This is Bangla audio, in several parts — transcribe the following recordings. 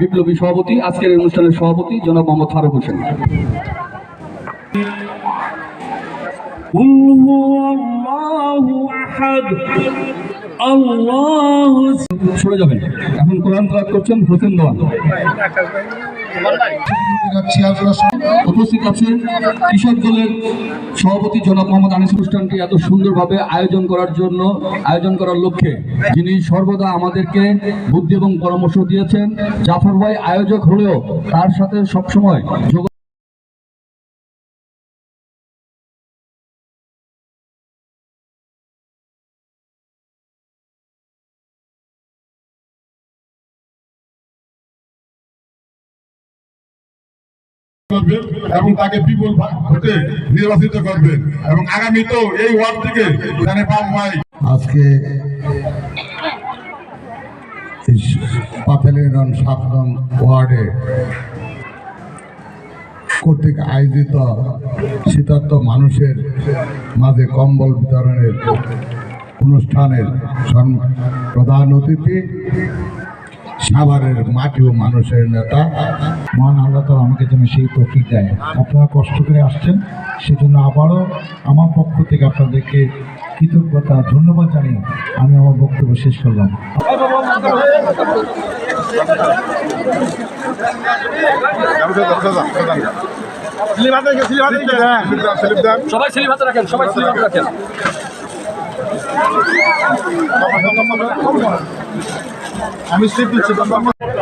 বিপ্লবী সভাপতি আজকের এই অনুষ্ঠানের সভাপতি জনাব মোহাম্মদ ফারুক হোসেন। সরে যাবেন। এখন কোরআন করছেন হোসেন দোয়ান উপস্থিত সভাপতি জনাব মোহাম্মদ আনিস অনুষ্ঠানটি এত সুন্দরভাবে আয়োজন করার জন্য, আয়োজন করার লক্ষ্যে যিনি সর্বদা আমাদেরকে বুদ্ধি এবং পরামর্শ দিয়েছেন। জাফর ভাই আয়োজক হলেও তার সাথে সবসময় যোগ করবেন এবং তাকে বিপুল ভোটে নির্বাচিত করবেন এবং আগামীতেও এই ওয়ার্ড থেকে জানে পাম আজকে ওয়ার্ডে কর্তৃক আয়োজিত শীতার্থ মানুষের মাঝে কম্বল বিতরণের অনুষ্ঠানের প্রধান অতিথি সাভারের মাটি ও মানুষের নেতা। মহান আল্লাহ তালা আমাকে যেন সেই তৌফিক দেয়। আপনারা কষ্ট করে আসছেন, সেজন্য আবারও আমার পক্ষ থেকে আপনাদেরকে কৃতজ্ঞতা, ধন্যবাদ জানিয়ে আমি আমার বক্তব্য শেষ করলাম। সবাই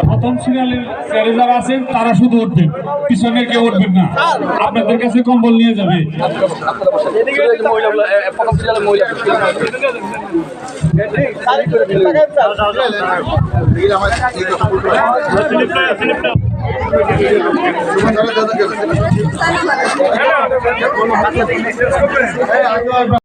প্রথম সিরিয়ালের স্যারে যারা আছেন তারা শুধু উঠবেন। পিছনে কেউ উঠবেন না। আপনাদের কাছে কম্বল নিয়ে যাবে। মহিলা